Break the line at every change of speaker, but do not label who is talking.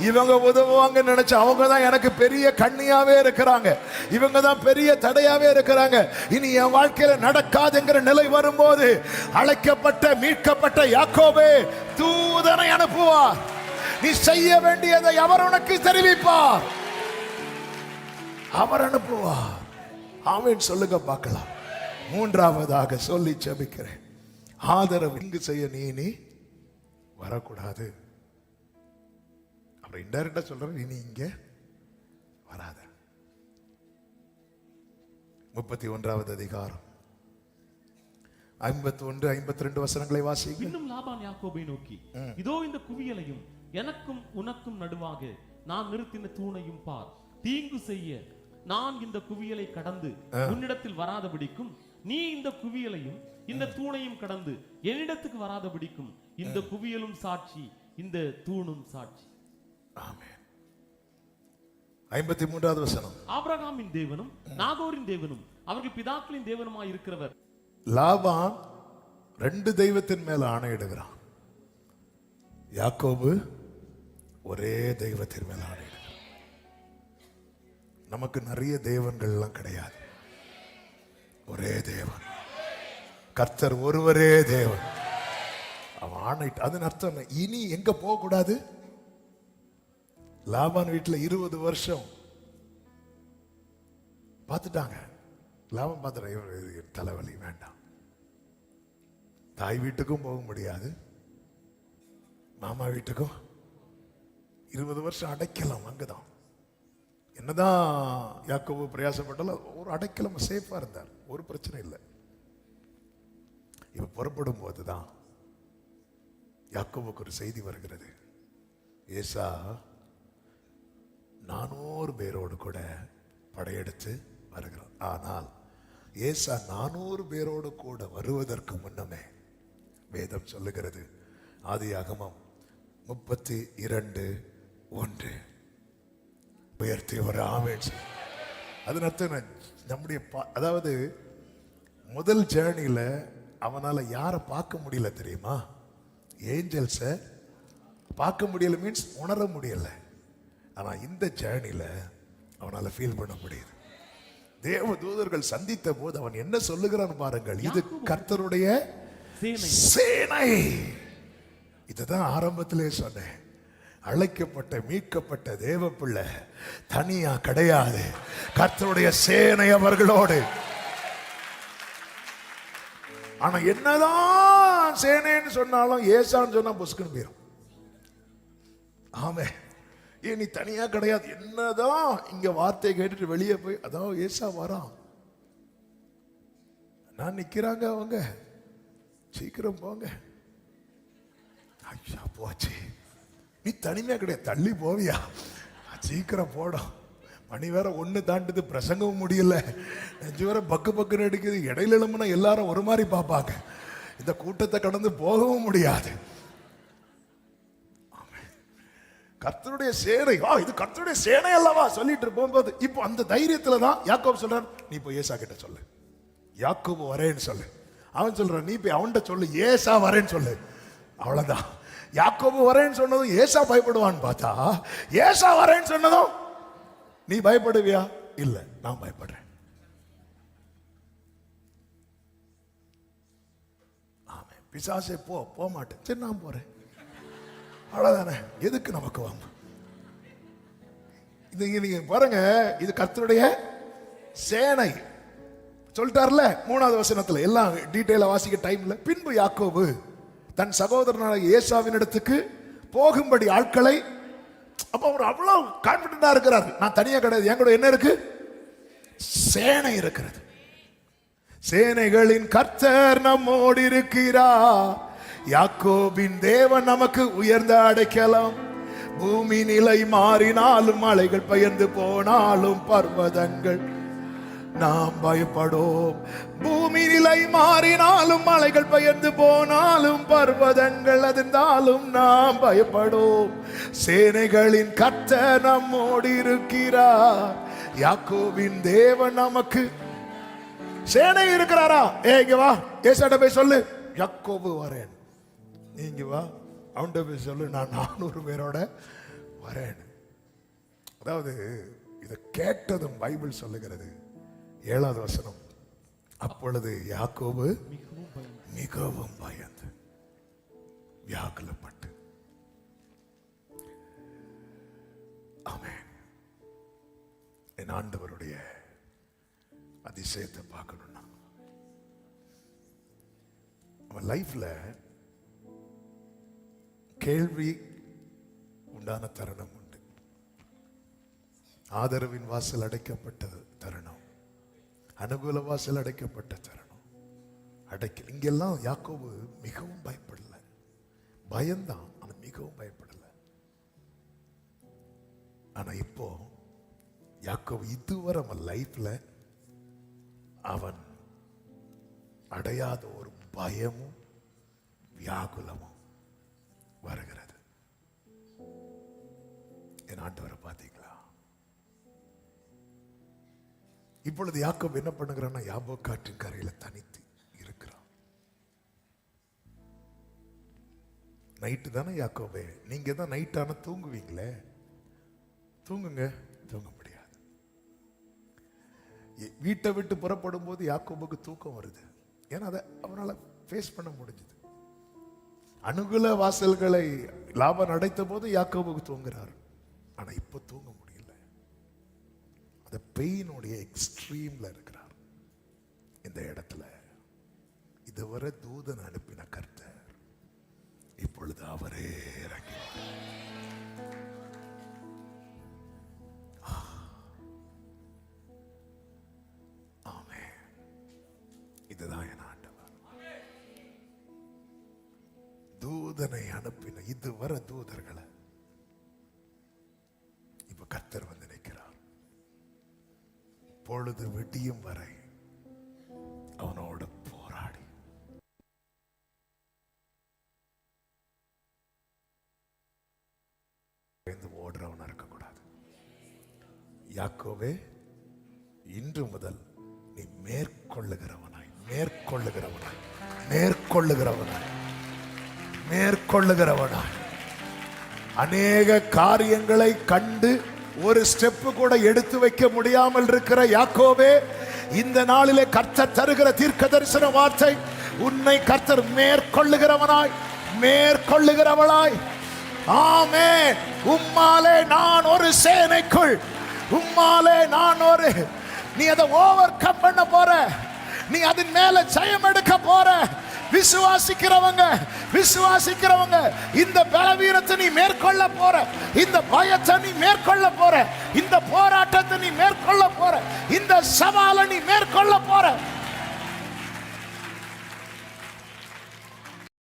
இவங்க உதவுவாங்க நினைச்சு அவங்க தான் எனக்கு பெரிய கண்ணியாவே இருக்கிறாங்க. இவங்க தான் பெரிய தடையாவே இருக்கிறாங்க. இனி என் வாழ்க்கையில நடக்காதுங்கிற நிலை வரும்போது அழைக்கப்பட்ட மீட்கப்பட்ட யாக்கோவே தூதனை அனுப்புவார். நீ செய்ய வேண்டியதை அவர் உனக்கு தெரிவிப்பார். அவர் அனுப்புவார். ஆமென். சொல்லுங்க பார்க்கலாம். மூன்றாவதாக சொல்லி ஜெபிக்கிறேன். ஆதரவு இங்கு செய்ய நீ நீ வரக்கூடாது. அப்புறம் இன்டைரக்டா சொல்றேன் நீ இங்க வராத. முப்பத்தி ஒன்றாவது அதிகாரம். ஐம்பத்தி ஒன்று ஐம்பத்தி ரெண்டு வசனங்களை வாசிங்க
இன்னும் லாபான் யாக்கோபை நோக்கி இதோ இந்த குவியலையும் எனக்கும் உனக்கும் நடுவாக நான் நிறுத்தின தூணையும் பார். தீங்கு செய்ய நான் இந்த குவியலை கடந்து உன்னிடத்தில் வராதபடிக்கும் நீ இந்த குவியலையும் இந்த தூணையும் கடந்து என்னிடத்துக்கு வராதபடிக்கும் இந்த குவியலும் சாட்சி இந்த தூணும் சாட்சி.
ஆமென். ஐம்பத்தி மூன்றாவது வசனம்.
ஆபிரகாமின் தேவனும் நாகோரின் தேவனும் அவர்கள் பிதாக்களின் தேவனுமாய் இருக்கிறவர்.
லாபான் ரெண்டு தெய்வத்தின் மேல ஆணையிடுகிறான். யாக்கோபு ஒரே தெய்வத்தின் மேல ஆணையிடுகிறான். நமக்கு நிறைய தெய்வங்கள்லாம் கிடையாது. ஒரே தேவன். கர்த்தர் ஒருவரே தேவன். அவன் ஆணையிட்டு அதன் அர்த்தம்? இனி எங்க போக கூடாது லாபான் வீட்டில் இருபது வருஷம். பார்த்துட்டாங்க. லாபம் பார்த்துட்டேன் தலைவலி வேண்டாம். தாய் வீட்டுக்கும் போக முடியாது. மாமா வீட்டுக்கும் இருபது வருஷம் அடைக்கலாம் அங்கதான். என்னதான் யாக்கோவு பிரயாசப்பட்டாலும் ஒரு அடைக்கலம் சேஃபா இருந்தார். ஒரு பிரச்சனை இல்லை. இப்போ புறப்படும் போதுதான் யாக்கோவுக்கு ஒரு செய்தி வருகிறது. ஏசா நானூறு பேரோடு கூட படையெடுத்து வருகிறார் ஆனால் ஏசா நானூறு பேரோடு கூட வருவதற்கு முன்னமே வேதம் சொல்லுகிறது. ஆதி அகமம் முப்பத்தி இரண்டு ஒன்று. உயர்த்தி ஒரு ஆமேன். அதன் அர்த்தம் நம்முடைய பா- அதாவது முதல் ஜேர்னியில் அவனால் யாரை பார்க்க முடியல தெரியுமா? ஏஞ்சல்ஸை பார்க்க முடியல மீன்ஸ் உணர முடியலை. ஆனா இந்த ஜேர்னியில் அவனால ஃபீல் பண்ண முடியுது. தேவ தூதர்கள் சந்தித்த போது அவன் என்ன சொல்லுகிறான் பாருங்கள். இது கர்த்தருடைய
சேனை.
இதுதான் ஆரம்பத்திலே சொன்னேன். அழைக்கப்பட்ட மீட்கப்பட்ட தேவ பிள்ளை தனியா கிடையாது. கர்த்தருடைய சேனை அவர்களோடு. ஆனா என்னதான் சேனைன்னு சொன்னாலும் ஏசான்னு சொன்னா புஸ்குன்னு போயிரும். ஆமே ஏன் நீ தனியா கிடையாது. என்னதான் இங்க வார்த்தையை கேட்டுட்டு வெளியே போய் அதான் ஏசா வரான். நான் நிக்கிறாங்க அவங்க. சீக்கிரம் போங்க. ஐயா போச்சு. நீ தனிமையா கிடையாது தள்ளி போவியா? சீக்கிரம் போடும் மணி வேற ஒன்று தாண்டுது பிரசங்கவும் முடியல. நெஞ்சு வேற பக்கு பக்குன்னு அடிக்குது. இடையில எழும்புனா எல்லாரும் ஒரு மாதிரி பார்ப்பாங்க. இந்த கூட்டத்தை கடந்து போகவும் முடியாது. கர்த்தருடைய சேனை வா இது கர்த்தருடைய சேனை அல்லவா சொல்லிட்டு போகும்போது இப்போ அந்த தைரியத்துல தான் யாக்கோப் சொல்கிறார் நீ போய் ஏசா கிட்ட சொல்லு. யாக்கோபு வரேன்னு சொல்லு. அவன் சொல்றான் நீ போய் அவன்கிட்ட சொல்லு ஏசா வரேன்னு சொல்லு. அவ்வளோதான் யாக்கோபு வரேன்னு சொன்னதும் ஏசா பயப்படுவான்னு பார்த்தா ஏசா வரேன்னு சொன்னதும் நீ பயப்படுவியா? இல்லை நான் பயப்படுறேன். பிசாசே போ போக மாட்டேன் சரி நான் போறேன். அவ்வளோதானே எதுக்கு நமக்கு வாங்க? இது நீங்கள் நீங்க பாருங்க இது கர்த்தருடைய சேனை. சொல்லிட்டார்ல மூணாவது வசனத்தில். எல்லாம் டீட்டெயிலாக வாசிக்க டைம்ல பின்பு யாக்கோபு தன் சகோதரனான ஏசாவின் இடத்துக்கு போகும்படி ஆட்களை அப்ப அவர் அவ்வளவு கான்பிடண்டா இருக்கிறார். நான் தனியா கிடையாது. என் கூட என்ன இருக்கு? சேனை இருக்கிறது. சேனைகளின் கர்த்தர் நம்மோடு இருக்கிறார். யாக்கோபின் தேவன் நமக்கு உயர்ந்த அடைக்கலாம். பூமி நிலை மாறினாலும் மலைகள் பயந்து போனாலும் பர்வதங்கள். நாம் பயப்படோம். பூமி நிலை மாறினாலும் மலைகள் பயந்து போனாலும் பர்வதங்கள் அதிர்ந்தாலும் நாம் பயப்படோம். சேனைகளின் கத்த நம்மோடு இருக்கிறார். யாக்கோவின் தேவன் நமக்கு சேனை இருக்கிறாரா? ஏ இங்க வா. ஏசாட்ட போய் சொல்லு. யாக்கோபு வரேன். நீங்க வா. அவன்கிட்ட போய் சொல்லு நான் நானூறு பேரோட வரேன் அதாவது இதை கேட்டதும் பைபிள் சொல்லுகிறது. ஏழாவது வசனம். அப்பொழுது யாக்கோபு
மிகவும் பயந்து
மிகவும் பயந்து என் ஆண்டவருடைய அதிசயத்தை பார்க்கணும்னா. அவன் லைஃப்ல கேள்வி உண்டான தருணம் உண்டு. ஆதரவின் வாசல் அடைக்கப்பட்ட தருணம். அனுகூல வாசல் அடைக்கப்பட்ட தருணம். அடைக்கல் இங்கெல்லாம் யாக்கோவு மிகவும் பயப்படல. பயந்தான் ஆனால் மிகவும் பயப்படல. ஆனா இப்போ யாக்கோவு இதுவரை அவன் லைஃப்ல அவன் அடையாத ஒரு பயமும் வியாகுலமும் வருகிறது. என் ஆண்டவரை பார்த்தீங்களா? இப்பொழுது யாக்கம் என்ன பண்ணுகிறான்னா யாபோ காற்றின் கரையில தனித்து இருக்கிறான். நைட்டு தானே யாக்கோபே? நீங்க தான் நைட் ஆனா தூங்குவீங்களே? தூங்குங்க தூங்க முடியாது. வீட்டை விட்டு புறப்படும் போது யாக்கோபுக்கு தூக்கம் வருது. ஏன்னா அதை அவனால் ஃபேஸ் பண்ண முடிஞ்சது. அனுகூல வாசல்களை லாபம் அடைத்த போது யாக்கோபுக்கு தூங்குறார் ஆனால் இப்போ தூங்க முடியல. அந்த பெயினுடைய எக்ஸ்ட்ரீம்ல இருக்கிறார். இந்த இடத்துல இதுவரை தூதன் அனுப்பின கர்த்தர் இப்பொழுது அவரே இறங்கினார். தூதனை அனுப்பின இதுவரை தூதர்களை இப்ப கர்த்தர் வந்து நிற்கிறார். பொழுது வெட்டியும் வரை அவனோடு போராடி. ஓடுறவனா இருக்கக்கூடாது. யாக்கோவே இன்று முதல் நீ மேற்கொள்ளுகிறவனாய் மேற்கொள்ளுகிறவனாய் மேற்கொள்ளுகிறவனாய். மேற்கொள்ளுகிறவனாய் அநேக காரியங்களை கண்டு ஒரு ஸ்டெப் கூட எடுத்து வைக்க முடியாமல் இருக்கிற யாக்கோவே இந்த நாளிலே கர்த்தர் தருகிற தீர்க்க தரிசன வார்த்தை உன்னை கர்த்தர் மேற்கொள்ளுகிறவனாய் மேற்கொள்ளுகிறவளாய். ஆமே உம்மாலே நான் ஒரு சேனைக்குள் உம்மாலே நான் ஒரு நீ அதை ஓவர் கம் பண்ண போற நீ அதன் மேல ஜெயம் எடுக்க போற விசுவாசிக்கிறவங்க விசுவாசிக்கிறவங்க இந்த பலவீனத்தை நீ மேற்கொள்ள போற இந்த பயத்தை நீ மேற்கொள்ள போற இந்த போராட்டத்தை நீ மேற்கொள்ள போற இந்த சவாலை நீ மேற்கொள்ள போற.